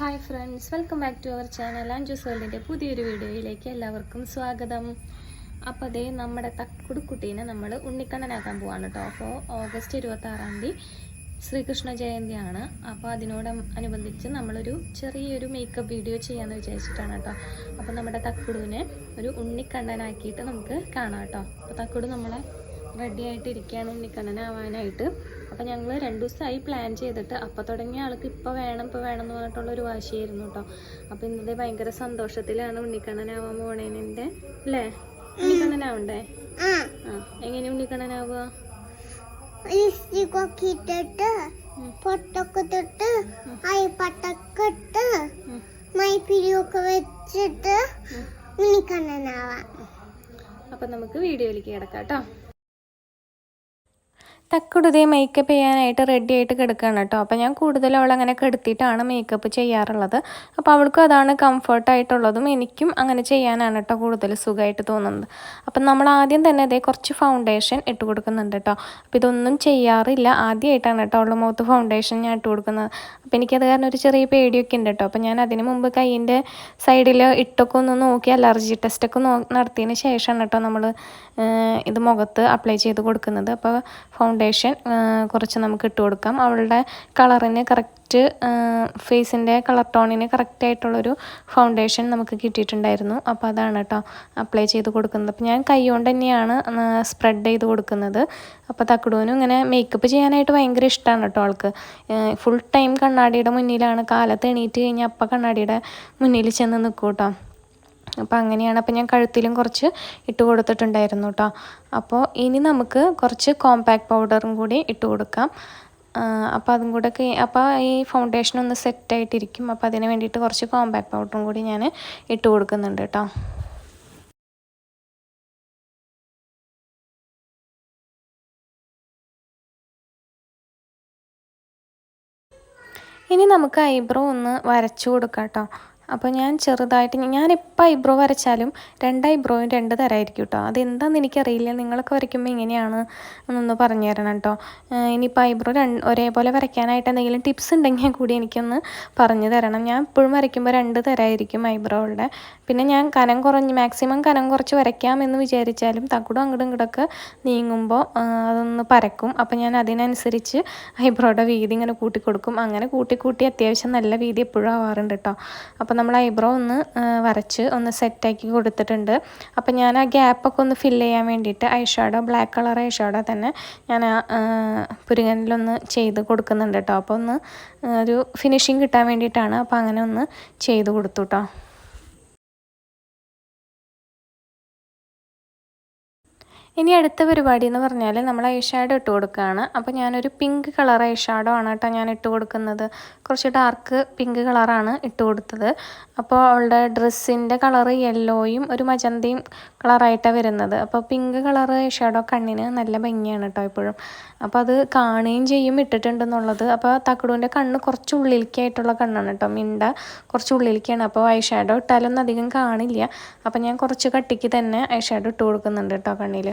Hi friends welcome back to our channel Anju's വേൾഡിന്റെ പുതിയൊരു വീഡിയോയിലേക്ക് എല്ലാവർക്കും സ്വാഗതം. അപ്പോൾ അതേ നമ്മുടെ തക്കുടുക്കുട്ടീനെ നമ്മൾ ഉണ്ണിക്കണ്ണനാക്കാൻ പോവാണ് കേട്ടോ അപ്പോൾ ഓഗസ്റ്റ് ഇരുപത്താറാം തീയതി ശ്രീകൃഷ്ണ ജയന്തിയാണ്. അപ്പോൾ അതിനോട് അനുബന്ധിച്ച് നമ്മളൊരു ചെറിയൊരു മേക്കപ്പ് വീഡിയോ ചെയ്യാമെന്ന് വിചാരിച്ചിട്ടാണ് കേട്ടോ അപ്പോൾ നമ്മുടെ തക്കുടുവിനെ ഒരു ഉണ്ണിക്കണ്ണനാക്കിയിട്ട് നമുക്ക് കാണാം കേട്ടോ അപ്പോൾ തക്കുടു നമ്മളെ റെഡി ആയിട്ട് ഇരിക്കുകയാണ് ഉണ്ണിക്കണ്ണനാവാനായിട്ട്. അപ്പോൾ ഞങ്ങൾ രണ്ട് ദിവസമായി പ്ലാൻ ചെയ്തിട്ട് അപ്പോൾ തുടങ്ങിയ ആൾക്ക് ഇപ്പോൾ വേണം ഇപ്പോൾ വേണം എന്ന് പറഞ്ഞിട്ടുള്ള ഒരു വാശിയായിരുന്നു കേട്ടോ അപ്പോൾ ഇന്നത്തെ ഭയങ്കര സന്തോഷത്തിലാണ് ഉണ്ണിക്കണ്ണനാവാൻ പോണേനെ അല്ലേ? ഉണ്ണിക്കണ്ണനാവണ്ടേ? ആ. എങ്ങനെ ഉണ്ണിക്കണ്ണനാവുക? ലിപ്സ്റ്റിക് ഒക്കെ ഇട്ടിട്ട് പൊട്ടൊക്കെ തൊട്ട് അയപ്പട്ടൊക്കെ ഇട്ട് ഉം. മൈപ്പിരിയൊക്കെ വെച്ചിട്ട് ഉണ്ണിക്കണ്ണനാവാം. അപ്പം നമുക്ക് വീഡിയോയിലേക്ക് കിടക്കാം കേട്ടോ തക്കുടുതേ മേക്കപ്പ് ചെയ്യാനായിട്ട് റെഡി ആയിട്ട് കിടക്കുകയാണ് കേട്ടോ. അപ്പോൾ ഞാൻ കൂടുതലും അവളങ്ങനെ കെടുത്തിയിട്ടാണ് മേക്കപ്പ് ചെയ്യാറുള്ളത്. അപ്പോൾ അവൾക്കും അതാണ് കംഫർട്ടായിട്ടുള്ളതും എനിക്കും അങ്ങനെ ചെയ്യാനാണ് കേട്ടോ കൂടുതൽ സുഖമായിട്ട് തോന്നുന്നത്. അപ്പം നമ്മൾ ആദ്യം തന്നെ അതേ കുറച്ച് ഫൗണ്ടേഷൻ ഇട്ട് കൊടുക്കുന്നുണ്ട് കേട്ടോ. അപ്പോൾ ഇതൊന്നും ചെയ്യാറില്ല. ആദ്യമായിട്ടാണ് കേട്ടോ അവളുടെ മുഖത്ത് ഫൗണ്ടേഷൻ ഞാൻ ഇട്ട് കൊടുക്കുന്നത്. അപ്പോൾ എനിക്കത് കാരണം ഒരു ചെറിയ പേടിയൊക്കെ ഉണ്ട് കേട്ടോ. അപ്പോൾ ഞാൻ അതിന് മുമ്പ് കൈയിന്റെ സൈഡിൽ ഇട്ടൊക്കെ ഒന്ന് നോക്കി അലർജി ടെസ്റ്റൊക്കെ നോ നടത്തിയതിന് ശേഷമാണ് കേട്ടോ നമ്മൾ ഇത് മുഖത്ത് അപ്ലൈ ചെയ്ത് കൊടുക്കുന്നത്. അപ്പോൾ ഫൗണ്ടേഷൻ കുറച്ച് നമുക്ക് ഇട്ട് കൊടുക്കാം. അവളുടെ കളറിന് കറക്റ്റ് ഫേസിന്റെ കളർ ടോണിന് കറക്റ്റ് ആയിട്ടുള്ളൊരു ഫൗണ്ടേഷൻ നമുക്ക് കിട്ടിയിട്ടുണ്ടായിരുന്നു. അപ്പോൾ അതാണ് കേട്ടോ അപ്ലൈ ചെയ്ത് കൊടുക്കുന്നത്. അപ്പോൾ ഞാൻ കൈ കൊണ്ട് തന്നെയാണ് സ്പ്രെഡ് ചെയ്ത് കൊടുക്കുന്നത്. അപ്പോൾ തക്കുടൂനും ഇങ്ങനെ മേക്കപ്പ് ചെയ്യാനായിട്ട് ഭയങ്കര ഇഷ്ടമാണ് കേട്ടോ ആൾക്ക്. ഫുൾ ടൈം കണ്ണാടിയുടെ മുന്നിലാണ്. കാലത്ത് എണീറ്റ് കഴിഞ്ഞാൽ അപ്പം കണ്ണാടിയുടെ മുന്നിൽ ചെന്ന് നിൽക്കും കേട്ടോ അപ്പോൾ അങ്ങനെയാണ്. അപ്പോൾ ഞാൻ കഴുത്തിലും കുറച്ച് ഇട്ട് കൊടുത്തിട്ടുണ്ടായിരുന്നു കേട്ടോ അപ്പോൾ ഇനി നമുക്ക് കുറച്ച് കോമ്പാക്ട് പൗഡറും കൂടി ഇട്ട് കൊടുക്കാം. അപ്പോൾ അതും കൂടെ അപ്പോൾ ഈ ഫൗണ്ടേഷൻ ഒന്ന് സെറ്റായിട്ടിരിക്കും അപ്പോൾ അതിന് വേണ്ടിയിട്ട് കുറച്ച് കോമ്പാക്ട് പൗഡറും കൂടി ഞാൻ ഇട്ട് കൊടുക്കുന്നുണ്ട് കേട്ടോ ഇനി നമുക്ക് ഐബ്രോ ഒന്ന് വരച്ചു കൊടുക്കാം കേട്ടോ അപ്പോൾ ഞാൻ ചെറുതായിട്ട് ഞാനിപ്പോൾ ഐബ്രോ വരച്ചാലും രണ്ട് ഐബ്രോയും രണ്ട് തരമായിരിക്കും കേട്ടോ അതെന്താണെന്ന് എനിക്കറിയില്ല. നിങ്ങളൊക്കെ വരയ്ക്കുമ്പോൾ ഇങ്ങനെയാണ് എന്നൊന്ന് പറഞ്ഞു തരണം കേട്ടോ ഇനിയിപ്പോൾ ഐബ്രോ രണ്ട് ഒരേപോലെ വരയ്ക്കാനായിട്ട് എന്തെങ്കിലും ടിപ്സ് ഉണ്ടെങ്കിൽ കൂടി എനിക്കൊന്ന് പറഞ്ഞു തരണം. ഞാൻ എപ്പോഴും വരയ്ക്കുമ്പോൾ രണ്ട് തരമായിരിക്കും ഐബ്രോകളുടെ. പിന്നെ ഞാൻ കനം കുറഞ്ഞ് മാക്സിമം കനം കുറച്ച് വരയ്ക്കാമെന്ന് വിചാരിച്ചാലും തക്കുടും അങ്ങോട്ടും ഇങ്ങോട്ടൊക്കെ നീങ്ങുമ്പോൾ അതൊന്ന് പരക്കും. അപ്പോൾ ഞാൻ അതിനനുസരിച്ച് ഐബ്രോയുടെ വീതി ഇങ്ങനെ കൂട്ടി കൊടുക്കും അങ്ങനെ കൂട്ടി കൂട്ടി അത്യാവശ്യം നല്ല വീതി എപ്പോഴും ആവാറുണ്ട് കേട്ടോ അപ്പോൾ നമ്മൾ ഐബ്രോ ഒന്ന് വരച്ച് ഒന്ന് സെറ്റാക്കി കൊടുത്തിട്ടുണ്ട്. അപ്പോൾ ഞാൻ ആ ഗ്യാപ്പൊക്കെ ഒന്ന് ഫില്ല് ചെയ്യാൻ വേണ്ടിയിട്ട് eye shadow black colour eye shadow തന്നെ ഞാൻ ആ പുരുകനിലൊന്ന് ചെയ്ത് കൊടുക്കുന്നുണ്ട് കേട്ടോ അപ്പോൾ ഒന്ന് ഒരു ഫിനിഷിങ് കിട്ടാൻ വേണ്ടിയിട്ടാണ് അപ്പോൾ അങ്ങനെ ഒന്ന് ചെയ്ത് കൊടുത്തു കേട്ടോ ഇനി അടുത്ത പരിപാടി എന്ന് പറഞ്ഞാൽ നമ്മൾ ഐ ഷാഡോ ഇട്ട് കൊടുക്കുകയാണ് അപ്പോൾ ഞാനൊരു പിങ്ക് കളർ ഐ ഷാഡോ ആണ് കേട്ടോ ഞാൻ ഇട്ട് കൊടുക്കുന്നത്. കുറച്ച് ഡാർക്ക് പിങ്ക് കളറാണ് ഇട്ട് കൊടുത്തത്. അപ്പോൾ അവളുടെ ഡ്രസ്സിന്റെ കളറ് യെല്ലോയും ഒരു മജന്തയും കളറായിട്ടാണ് വരുന്നത്. അപ്പോൾ പിങ്ക് കളറ് ഷേഡോ കണ്ണിന് നല്ല ഭംഗിയാണ് കേട്ടോ ഇപ്പോഴും. അപ്പോൾ അത് കാണുകയും ചെയ്യും ഇട്ടിട്ടുണ്ടെന്നുള്ളത്. അപ്പോൾ തക്കടുവിന്റെ കണ്ണ് കുറച്ച് ഉള്ളിലേക്കായിട്ടുള്ള കണ്ണാണ് കേട്ടോ മിണ്ട കുറച്ച് ഉള്ളിലേക്കാണ്. അപ്പോൾ ഐ ഷാഡോ ഇട്ടാലൊന്നും അധികം കാണില്ല. അപ്പോൾ ഞാൻ കുറച്ച് കട്ടിക്ക് തന്നെ ഐ ഷാഡോ ഇട്ട് കൊടുക്കുന്നുണ്ട് കേട്ടോ കണ്ണിൽ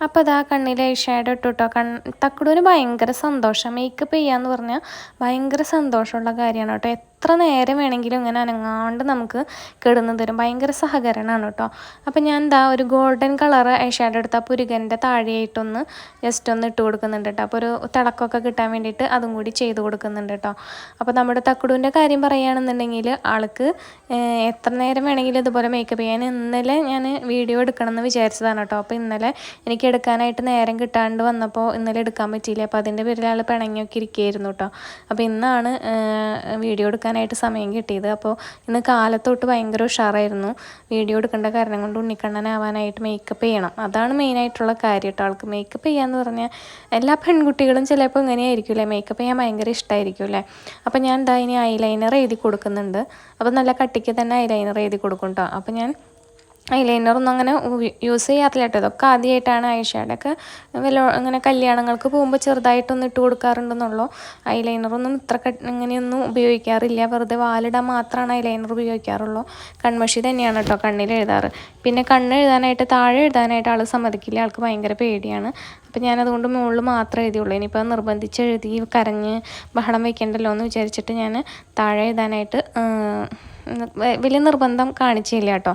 അപ്പോൾ അതാ കണ്ണിൽ ഐ ഷാഡോ ഇട്ടു കേട്ടോ തക്കുടൂന് ഭയങ്കര സന്തോഷം. മേക്കപ്പ് ചെയ്യാന്ന് പറഞ്ഞാൽ ഭയങ്കര സന്തോഷമുള്ള കാര്യമാണ് കേട്ടോ. എത്ര നേരം വേണമെങ്കിലും ഇങ്ങനെ അനങ്ങാണ്ട് നമുക്ക് കിടന്നു തരും. ഭയങ്കര സഹകരണമാണ് കേട്ടോ. അപ്പം ഞാൻ എന്താ ഒരു ഗോൾഡൻ കളർ ഐ ഷാഡോ എടുത്താൽ പുരുകന്റെ താഴെയായിട്ടൊന്ന് ജസ്റ്റ് ഒന്ന് ഇട്ട് കൊടുക്കുന്നുണ്ട് കേട്ടോ. അപ്പോൾ ഒരു തിളക്കമൊക്കെ കിട്ടാൻ വേണ്ടിയിട്ട് അതും കൂടി ചെയ്ത് കൊടുക്കുന്നുണ്ട് കേട്ടോ. അപ്പോൾ നമ്മുടെ തക്കുടുവിന്റെ കാര്യം പറയുകയാണെന്നുണ്ടെങ്കിൽ ആൾക്ക് എത്ര നേരം വേണമെങ്കിലും ഇതുപോലെ മേക്കപ്പ് ചെയ്യാൻ ഇന്നലെ ഞാൻ വീഡിയോ എടുക്കണം എന്ന് വിചാരിച്ചതാണ് കേട്ടോ. അപ്പോൾ ഇന്നലെ എനിക്ക് എടുക്കാനായിട്ട് നേരം കിട്ടാണ്ട് വന്നപ്പോൾ ഇന്നലെ എടുക്കാൻ പറ്റിയില്ല. അപ്പോൾ അതിന്റെ പേരിൽ ആൾ പിണങ്ങിയൊക്കെ ഇരിക്കുകയായിരുന്നു കേട്ടോ. അപ്പോൾ ഇന്നാണ് വീഡിയോ എടുക്കാനായിട്ട് സമയം കിട്ടിയത്. അപ്പോൾ ഇന്ന് കാലത്തോട്ട് ഭയങ്കര ഉഷാറായിരുന്നു. വീഡിയോ എടുക്കേണ്ട കാരണം കൊണ്ട് ഉണ്ണിക്കണ്ണനാവാനായിട്ട് മേക്കപ്പ് ചെയ്യണം. അതാണ് മെയിനായിട്ടുള്ള കാര്യം കേട്ടോ ആൾക്ക് മേക്കപ്പ് ചെയ്യാന്ന് പറഞ്ഞാൽ എല്ലാ പെൺകുട്ടികളും ചിലപ്പോൾ ഇങ്ങനെയായിരിക്കുമല്ലേ മേക്കപ്പ് ചെയ്യാൻ ഭയങ്കര ഇഷ്ടമായിരിക്കുമല്ലേ അപ്പോൾ ഞാൻ എന്താ ഇനി ഐലൈനർ എഴുതി കൊടുക്കുന്നുണ്ട്. അപ്പോൾ നല്ല കട്ടിക്ക് തന്നെ ഐലൈനർ എഴുതി കൊടുക്കും കേട്ടോ അപ്പോൾ ഞാൻ ഐലൈനറൊന്നും അങ്ങനെ യൂസ് ചെയ്യാറില്ല കേട്ടോ. ഇതൊക്കെ ആദ്യമായിട്ടാണ് ഐഷാഡൊക്കെ വല്ല അങ്ങനെ കല്യാണങ്ങൾക്ക് പോകുമ്പോൾ ചെറുതായിട്ടൊന്നും ഇട്ട് കൊടുക്കാറുണ്ടെന്നുള്ളൂ. ഐലൈനറൊന്നും ഇത്ര അങ്ങനെയൊന്നും ഉപയോഗിക്കാറില്ല. വെറുതെ വാലിടാൻ മാത്രമാണ് ഐലൈനർ ഉപയോഗിക്കാറുള്ളൂ. കൺമഷി തന്നെയാണ് കേട്ടോ കണ്ണിൽ എഴുതാറ്. പിന്നെ കണ്ണ് എഴുതാനായിട്ട് താഴെ എഴുതാനായിട്ട് ആൾ സമ്മതിക്കില്ല. ആൾക്ക് ഭയങ്കര പേടിയാണ്. അപ്പം ഞാനതുകൊണ്ട് മുകളിൽ മാത്രമേ എഴുതിയുള്ളൂ. ഇനിയിപ്പോൾ നിർബന്ധിച്ച് എഴുതി കരഞ്ഞ് ബഹളം വയ്ക്കണ്ടല്ലോ എന്ന് വിചാരിച്ചിട്ട് ഞാൻ താഴെ എഴുതാനായിട്ട് വലിയ നിർബന്ധം കാണിച്ചില്ല കേട്ടോ.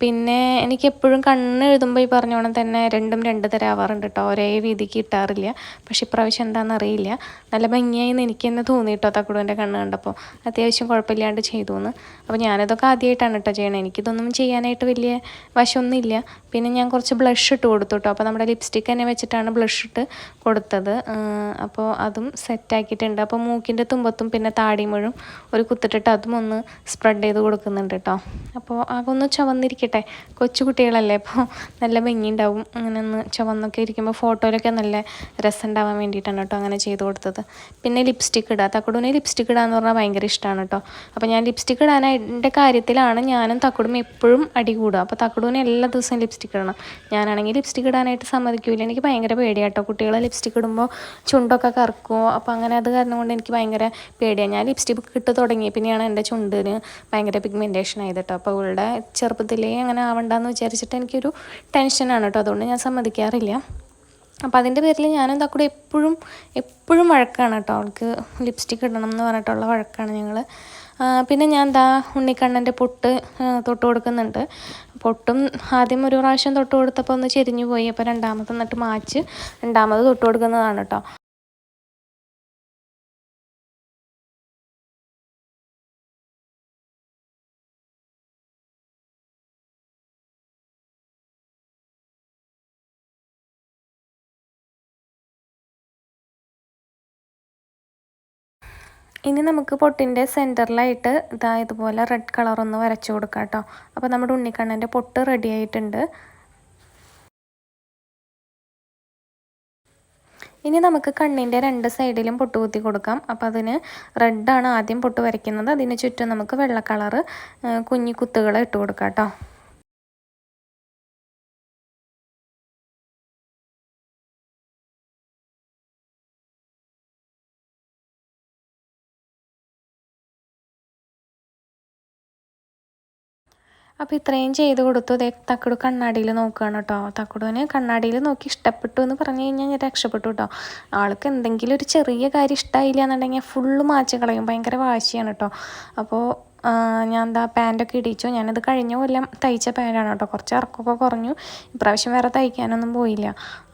പിന്നെ എനിക്ക് എപ്പോഴും കണ്ണ് എഴുതുമ്പോൾ ഈ പറഞ്ഞോണം തന്നെ രണ്ടും രണ്ട് തരം ആവാറുണ്ട് കേട്ടോ ഒരേ രീതിക്ക് കിട്ടാറില്ല. പക്ഷേ ഇപ്രാവശ്യം എന്താണെന്ന് അറിയില്ല നല്ല ഭംഗിയായിന്ന് എനിക്ക് തന്നെ തോന്നി കേട്ടോ തക്കുടുവിന്റെ കണ്ണ് കണ്ടപ്പോൾ അത്യാവശ്യം കുഴപ്പമില്ലാണ്ട് ചെയ്തു എന്ന് അപ്പോൾ ഞാനതൊക്കെ ആദ്യമായിട്ടാണ് കേട്ടോ ചെയ്യണത് എനിക്കിതൊന്നും ചെയ്യാനായിട്ട് വലിയ വശമൊന്നുമില്ല. പിന്നെ ഞാൻ കുറച്ച് ബ്ലഷ് ഇട്ട് കൊടുത്തു കേട്ടോ അപ്പോൾ നമ്മുടെ ലിപ്സ്റ്റിക്ക് തന്നെ വെച്ചിട്ടാണ് ബ്ലഷ് ഇട്ട് കൊടുത്തത്. അപ്പോൾ അതും സെറ്റാക്കിയിട്ടുണ്ട്. അപ്പോൾ മൂക്കിന്റെ തുമ്പത്തും പിന്നെ താടിമുഴും ഒരു കുത്തിട്ടിട്ട് അതും ഒന്ന് സ്പ്രെഡ് ചെയ്ത് കൊടുക്കുന്നുണ്ട് കേട്ടോ അപ്പോൾ അതൊന്ന് ചുവന്നിരിക്കട്ടെ കൊച്ചു കുട്ടികളല്ലേ അപ്പോൾ നല്ല ഭംഗിയുണ്ടാവും. അങ്ങനെ ഒന്ന് ചുവന്നൊക്കെ ഇരിക്കുമ്പോൾ ഫോട്ടോയിലൊക്കെ നല്ല രസം ഉണ്ടാവാൻ വേണ്ടിയിട്ടാണ് കേട്ടോ അങ്ങനെ ചെയ്ത് കൊടുത്തത്. പിന്നെ ലിപ്സ്റ്റിക്ക് ഇടുക തക്കുടുവിന് ലിപ്സ്റ്റിക്ക് ഇടാന്ന് പറഞ്ഞാൽ ഭയങ്കര ഇഷ്ടമാണ് കേട്ടോ. അപ്പോൾ ഞാൻ ലിപ്സ്റ്റിക്ക് ഇടാനായിട്ട് കാര്യത്തിലാണ് ഞാനും തക്കുടും എപ്പോഴും അടി കൂടുക. അപ്പോൾ തക്കുടുവിന് എല്ലാ ദിവസവും ലിപ്സ്റ്റിക്ക് ഇടണം. ഞാനാണെങ്കിൽ ലിപ്സ്റ്റിക്ക് ഇടാനായിട്ട് സമ്മതിക്കില്ല എനിക്ക് ഭയങ്കര പേടിയാട്ടോ കുട്ടികളെ ലിപ്സ്റ്റിക്ക് ഇടുമ്പോൾ ചുണ്ടൊക്കെ കറക്കുമോ അപ്പോൾ അങ്ങനെ അത് കാരണം കൊണ്ട് എനിക്ക് ഭയങ്കര പേടിയാണ് ഞാൻ ലിപ്സ്റ്റിക്ക് ഇട്ട് തുടങ്ങി. പിന്നെയാണ് എന്റെ ചുണ്ടിന് ഭയങ്കര പിഗ്മെന്റേഷൻ ആയത് കേട്ടോ. അപ്പോൾ അവളുടെ ചെറുപ്പത്തിലേ അങ്ങനെ ആവണ്ടെന്ന് വിചാരിച്ചിട്ട് എനിക്കൊരു ടെൻഷനാണ് കേട്ടോ. അതുകൊണ്ട് ഞാൻ സമ്മതിക്കാറില്ല. അപ്പോൾ അതിന്റെ പേരിൽ ഞാനും തക്കൂടെ എപ്പോഴും എപ്പോഴും വഴക്കാണ് കേട്ടോ. അവൾക്ക് ലിപ്സ്റ്റിക്ക് ഇടണം എന്ന് പറഞ്ഞിട്ടുള്ള വഴക്കാണ് ഞങ്ങൾ പിന്നെ ഞാൻ എന്താ ഉണ്ണിക്കണ്ണന്റെ പൊട്ട് തൊട്ട് കൊടുക്കുന്നുണ്ട്. പൊട്ടും ആദ്യം ഒരു പ്രാവശ്യം തൊട്ട് കൊടുത്തപ്പോൾ ഒന്ന് ചെരിഞ്ഞു പോയി. അപ്പോൾ രണ്ടാമത് എന്നിട്ട് മാച്ച് രണ്ടാമത് തൊട്ട് കൊടുക്കുന്നതാണ് കേട്ടോ. ഇനി നമുക്ക് പൊട്ടിന്റെ സെന്ററിലായിട്ട് ഇതാ ഇതുപോലെ റെഡ് കളർ ഒന്ന് വരച്ചു കൊടുക്കാം കേട്ടോ. അപ്പോൾ നമ്മുടെ ഉണ്ണിക്കണ്ണന്റെ പൊട്ട് റെഡി ആയിട്ടുണ്ട്. ഇനി നമുക്ക് കണ്ണിന്റെ രണ്ട് സൈഡിലും പൊട്ട് കുത്തി കൊടുക്കാം. അപ്പോൾ അതിന് റെഡാണ് ആദ്യം പൊട്ട് വരയ്ക്കുന്നത്. അതിന് ചുറ്റും നമുക്ക് വെള്ള കളറ് കുഞ്ഞി കുത്തുകൾ ഇട്ട് കൊടുക്കാം കേട്ടോ. അപ്പോൾ ഇത്രയും ചെയ്ത് കൊടുത്തു. ദേ തക്കടു കണ്ണാടിയിൽ നോക്കുകയാണ് കേട്ടോ. തക്കുടുവിന് കണ്ണാടിയിൽ നോക്കി ഇഷ്ടപ്പെട്ടു എന്ന് പറഞ്ഞു കഴിഞ്ഞാൽ ഞാൻ രക്ഷപ്പെട്ടു കേട്ടോ. ആൾക്ക് എന്തെങ്കിലും ഒരു ചെറിയ കാര്യം ഇഷ്ടമായില്ല എന്നുണ്ടെങ്കിൽ ഫുള്ള് മാച്ച് കളയും. ഭയങ്കര വാശിയാണ് കേട്ടോ. അപ്പോൾ ഞാൻ എന്താ പാന്റൊക്കെ ഇടിച്ചു. ഞാനത് കഴിഞ്ഞ കൊല്ലം തയ്ച്ച പാന്റാണ് കേട്ടോ. കുറച്ച് ഇറക്കമൊക്കെ കുറഞ്ഞു. ഇപ്രാവശ്യം വേറെ തയ്ക്കാനൊന്നും പോയില്ല.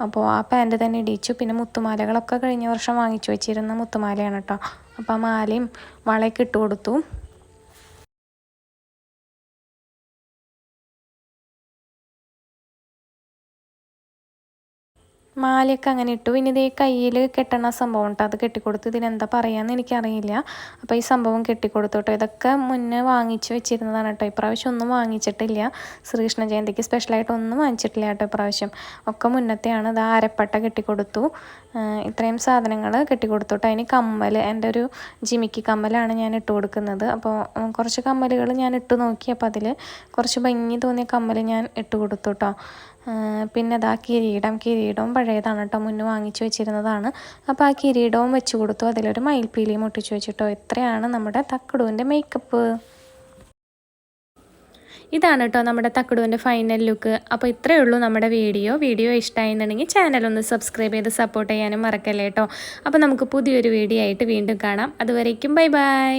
അപ്പോൾ ആ പാന്റ് തന്നെ ഇടിച്ചു. പിന്നെ മുത്തുമാലകളൊക്കെ കഴിഞ്ഞ വർഷം വാങ്ങിച്ചു വെച്ചിരുന്ന മുത്തുമാലയാണ് കേട്ടോ. അപ്പോൾ ആ മാലയും വളയൊക്കെ ഇട്ട് കൊടുത്തു. മാലയൊക്കെ അങ്ങനെ ഇട്ടു. ഇനി ഇതേ കയ്യിൽ കെട്ടണ സംഭവം കേട്ടോ അത് കെട്ടിക്കൊടുത്തു ഇതിനെന്താ പറയാന്ന് എനിക്കറിയില്ല. അപ്പോൾ ഈ സംഭവം കെട്ടിക്കൊടുത്തു കേട്ടോ ഇതൊക്കെ മുന്നേ വാങ്ങിച്ച് വെച്ചിരുന്നതാണ് കേട്ടോ. ഇപ്രാവശ്യം ഒന്നും വാങ്ങിച്ചിട്ടില്ല. ശ്രീകൃഷ്ണ ജയന്തിക്ക് സ്പെഷ്യലായിട്ട് ഒന്നും വാങ്ങിച്ചിട്ടില്ല കേട്ടോ ഇപ്രാവശ്യം. ഒക്കെ മുന്നത്തെയാണ്. ഇത് അരപ്പട്ട കെട്ടിക്കൊടുത്തു. ഇത്രയും സാധനങ്ങൾ കെട്ടിക്കൊടുത്തു കേട്ടോ അതിന് കമ്മൽ എന്റെ ഒരു ജിമിക്ക് കമ്മലാണ് ഞാൻ ഇട്ട് കൊടുക്കുന്നത്. അപ്പോൾ കുറച്ച് കമ്മലുകൾ ഞാൻ ഇട്ട് നോക്കി. അപ്പോൾ അതിൽ കുറച്ച് ഭംഗി തോന്നിയ കമ്മൽ ഞാൻ ഇട്ട് കൊടുത്തു കേട്ടോ. പിന്നെ അതാ കിരീടം കിരീടവും പഴയതാണ് കേട്ടോ മുന്നേ വാങ്ങിച്ചു വെച്ചിരുന്നതാണ്. അപ്പോൾ ആ കിരീടവും വെച്ച് കൊടുത്തു. അതിലൊരു മയിൽപ്പീലിയും ഒട്ടിച്ചു വെച്ചിട്ടോ. ഇത്രയാണ് നമ്മുടെ തക്കടുവിന്റെ മേക്കപ്പ് ഇതാണ് കേട്ടോ നമ്മുടെ തക്കടുവിന്റെ ഫൈനൽ ലുക്ക് അപ്പോൾ ഇത്രയേ ഉള്ളൂ നമ്മുടെ വീഡിയോ. വീഡിയോ ഇഷ്ടമായിരുന്നുണ്ടെങ്കിൽ ചാനൽ ഒന്ന് സബ്സ്ക്രൈബ് ചെയ്ത് സപ്പോർട്ട് ചെയ്യാനും മറക്കല്ലേ കേട്ടോ അപ്പോൾ നമുക്ക് പുതിയൊരു വീഡിയോ ആയിട്ട് വീണ്ടും കാണാം. അതുവരേക്കും ബൈ ബൈ.